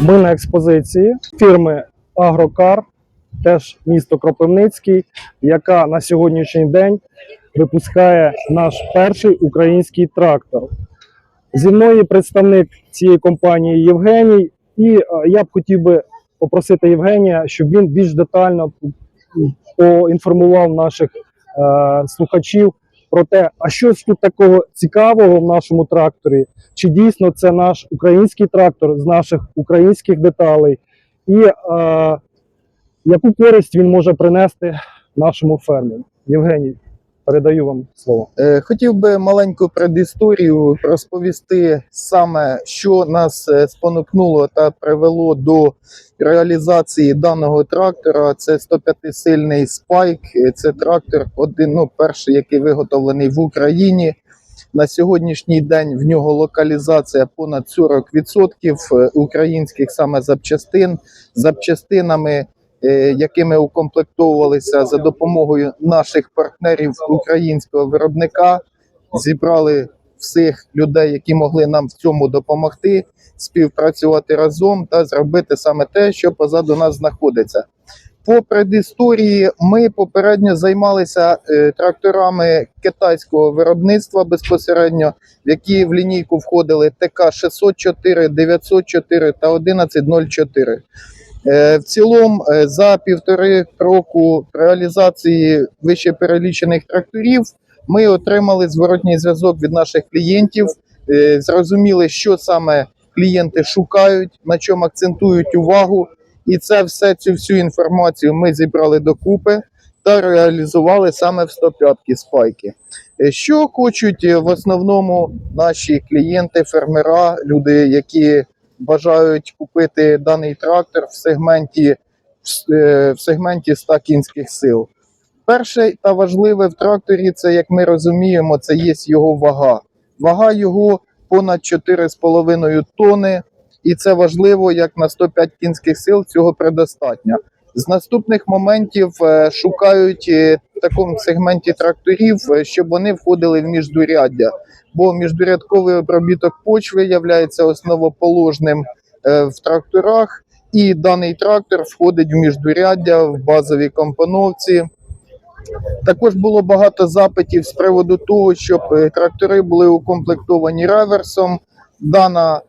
Ми на експозиції фірми Агрокар, теж місто Кропивницький, яка на сьогоднішній день випускає наш перший український трактор. Зі мною представник цієї компанії Євгеній, і е, я б хотів би попросити Євгенія, щоб він більш детально поінформував наших е, слухачів про те, а щось тут такого цікавого в нашому тракторі, чи дійсно це наш український трактор з наших українських деталей, і е, яку користь він може принести нашому фермеру. Євгеній, передаю вам слово. Е, Хотів би маленьку предісторію розповісти саме, що нас е, спонукнуло та привело до реалізації даного трактора. Це 105-сильний спайк. Е, Це трактор, один, ну, перший, який виготовлений в Україні. На сьогоднішній день в нього локалізація понад 40% е, українських саме запчастин. Запчастинами якими укомплектовувалися за допомогою наших партнерів українського виробника, зібрали всіх людей, які могли нам в цьому допомогти, співпрацювати разом та зробити саме те, що позаду нас знаходиться. По предісторії ми попередньо займалися е, тракторами китайського виробництва безпосередньо, в які в лінійку входили ТК 604, 904 та 1104. Е, В цілому е, за півтори року реалізації вище перелічених тракторів ми отримали зворотній зв'язок від наших клієнтів, е, зрозуміли, що саме клієнти шукають, на чому акцентують увагу. І це все цю всю інформацію ми зібрали докупи та реалізували саме в 105-ки спайки. Що хочуть в основному наші клієнти, фермера, люди, які бажають купити даний трактор в сегменті, е, в сегменті 100 кінських сил. Перше та важливе в тракторі, це як ми розуміємо, це є його вага. Вага його понад 4,5 тони, і це важливо, як на 105 кінських сил цього предостатньо. З наступних моментів е, шукають е, в такому сегменті тракторів, е, щоб вони входили в міждуряддя, бо міждурядковий обробіток почви є основоположним в тракторах, і даний трактор входить в міждуряддя в базовій компоновці. Також було багато запитів з приводу того, щоб трактори були укомплектовані реверсом. Дана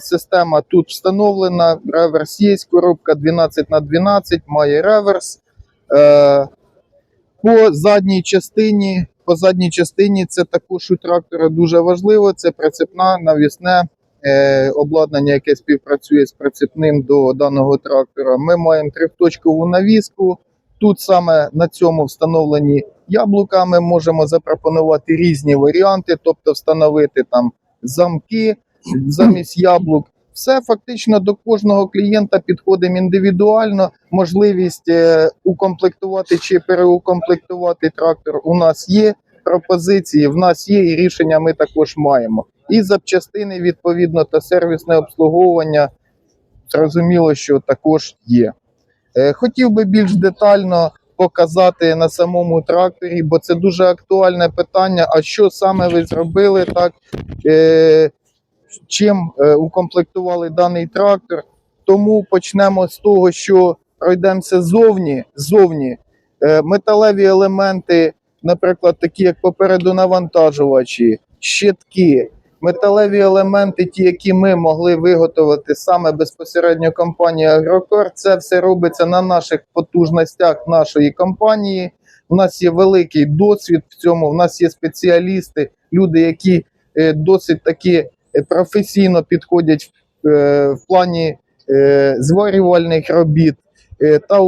система тут встановлена. Реверс є, коробка 12 на 12 має реверс. Е, по задній частині, по задній частині це також у трактора дуже важливо. Це прицепна навісне е, обладнання, яке співпрацює з прицепним до даного трактора. Ми маємо трьохточкову навіску. Тут саме на цьому встановлені яблука. Ми можемо запропонувати різні варіанти, тобто встановити там замки замість яблук. Все фактично до кожного клієнта підходимо індивідуально. Можливість е, укомплектувати чи переукомплектувати трактор у нас є. Пропозиції в нас є, і рішення ми також маємо. І запчастини відповідно та сервісне обслуговування. Зрозуміло, що також є. Е, Хотів би більш детально показати на самому тракторі, бо це дуже актуальне питання. А що саме ви зробили так? Чим е, укомплектували даний трактор? Тому почнемо з того, що пройдемося ззовні. ззовні. Е, металеві елементи, наприклад, такі як попереду навантажувачі, щитки, металеві елементи, ті, які ми могли виготовити саме безпосередньо компанія Агрокор, це все робиться на наших потужностях нашої компанії. У нас є великий досвід в цьому. У нас є спеціалісти, люди, які е, досить таки професійно підходять е, в плані е, зварювальних робіт е, та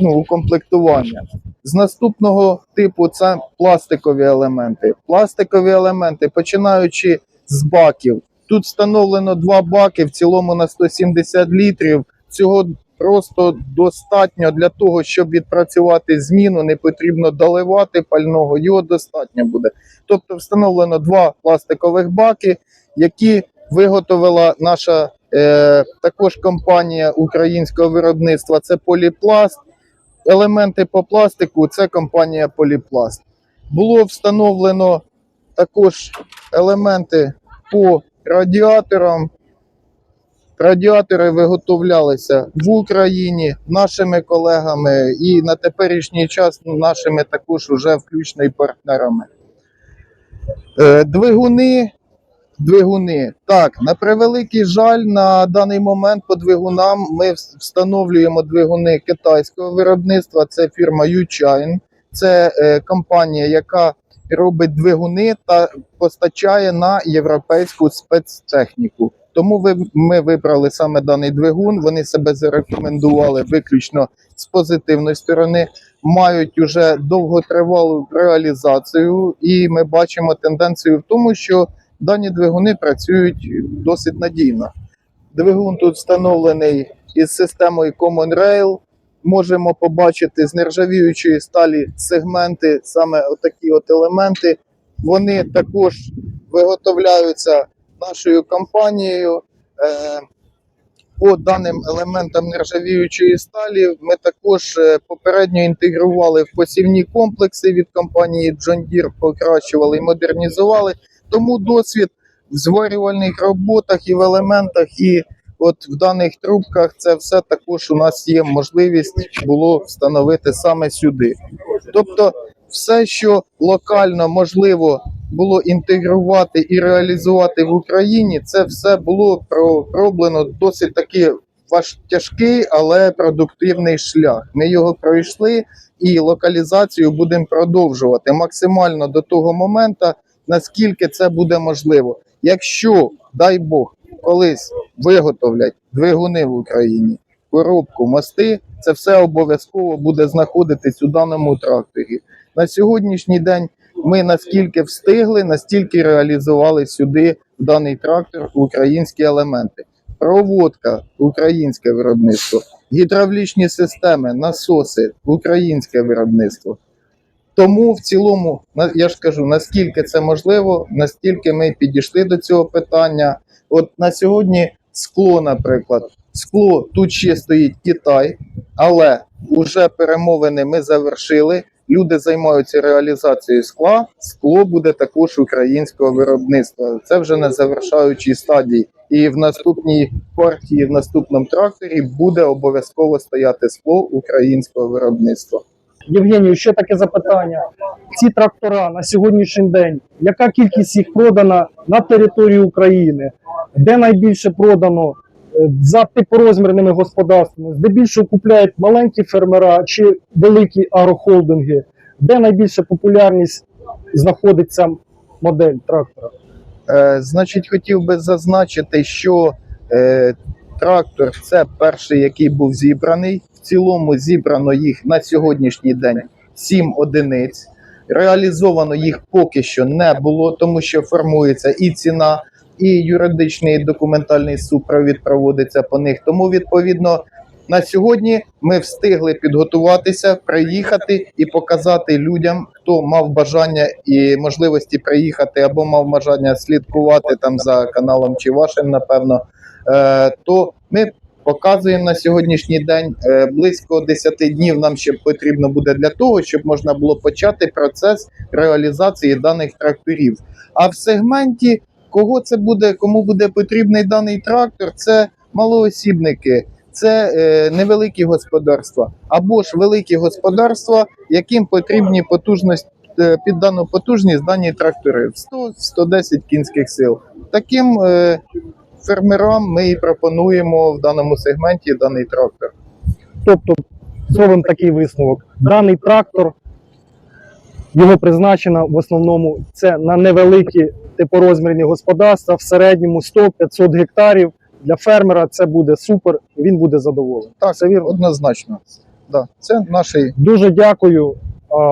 ну, укомплектування. З наступного типу це пластикові елементи. Пластикові елементи, починаючи з баків. Тут встановлено два баки в цілому на 170 літрів. Цього просто достатньо для того, щоб відпрацювати зміну. Не потрібно доливати пального, його достатньо буде. Тобто встановлено два пластикових баки, які виготовила наша е, також компанія українського виробництва. Це Поліпласт. Елементи по пластику це компанія Поліпласт. Було встановлено також елементи по радіаторам. Радіатори виготовлялися в Україні нашими колегами і на теперішній час нашими також уже включно партнерами. Е, Двигуни. Двигуни. Так, на превеликий жаль, на даний момент по двигунам ми встановлюємо двигуни китайського виробництва. Це фірмаЮчайн. Це е, компанія, яка робить двигуни та постачає на європейську спецтехніку. Тому ви, ми вибрали саме даний двигун. Вони себе зарекомендували виключно з позитивної сторони, мають уже довготривалу реалізацію, і ми бачимо тенденцію в тому, що дані двигуни працюють досить надійно. Двигун тут встановлений із системою Common Rail. Можемо побачити з нержавіючої сталі сегменти, саме отакі от елементи. Вони також виготовляються нашою компанією. Е, По даним елементам нержавіючої сталі ми також е, попередньо інтегрували в посівні комплекси від компанії John Deere, покращували і модернізували. Тому досвід в зварювальних роботах і в елементах, і от в даних трубках це все також у нас є можливість було встановити саме сюди. Тобто, все, що локально можливо було інтегрувати і реалізувати в Україні, це все було пророблено досить таки важ тяжкий, але продуктивний шлях. Ми його пройшли і локалізацію будемо продовжувати максимально до того моменту, наскільки це буде можливо. Якщо, дай Бог, колись виготовлять двигуни в Україні, коробку, мости, це все обов'язково буде знаходитись у даному тракторі. На сьогоднішній день ми наскільки встигли, настільки реалізували сюди даний трактор українські елементи. Проводка українське виробництво, гідравлічні системи, насоси українське виробництво. Тому в цілому, я ж кажу, наскільки це можливо, настільки ми підійшли до цього питання. От на сьогодні скло, наприклад, скло тут ще стоїть Китай, але вже перемовини ми завершили. Люди займаються реалізацією скла. Скло буде також українського виробництва. Це вже на завершаючій стадії. І в наступній партії, в наступному тракторі буде обов'язково стояти скло українського виробництва. Євгенію, ще таке запитання. Ці трактора на сьогоднішній день, яка кількість їх продана на території України? Де найбільше продано Е, за типорозмірними господарствами? Здебільшого купляють маленькі фермера чи великі агрохолдинги? Де найбільша популярність знаходиться модель трактора? Е, значить, хотів би зазначити, що е, трактор це перший, який був зібраний. Цілому зібрано їх на сьогоднішній день 7 одиниць. Реалізовано їх поки що не було, тому що формується і ціна, і юридичний і документальний супровід проводиться по них. Тому, відповідно, на сьогодні ми встигли підготуватися, приїхати і показати людям, хто мав бажання і можливості приїхати або мав бажання слідкувати там за каналом чи вашим, напевно. Е, то ми показуємо на сьогоднішній день е, близько 10 днів. Нам ще потрібно буде для того, щоб можна було почати процес реалізації даних тракторів. А в сегменті кого це буде, кому буде потрібний даний трактор, це малоосібники. Це е, невеликі господарства або ж великі господарства, яким потрібні потужність е, під дану потужність дані трактори в 100-110 кінських сил. Таким е, фермерам ми і пропонуємо в даному сегменті даний трактор. Тобто, зробимо такий висновок. Даний трактор, його призначено в основному це на невеликі типорозмірні господарства, в середньому 100-500 гектарів. Для фермера це буде супер, він буде задоволений. Так, Це вірно. однозначно. Да, це наш Дуже дякую.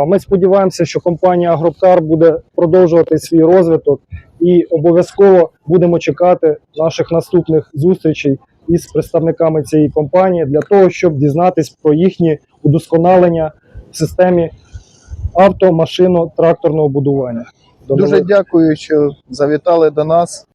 Ми сподіваємося, що компанія Агрокар буде продовжувати свій розвиток і обов'язково будемо чекати наших наступних зустрічей із представниками цієї компанії для того, щоб дізнатись про їхні удосконалення в системі авто, машино, тракторного будування. Дуже дякую, що завітали до нас.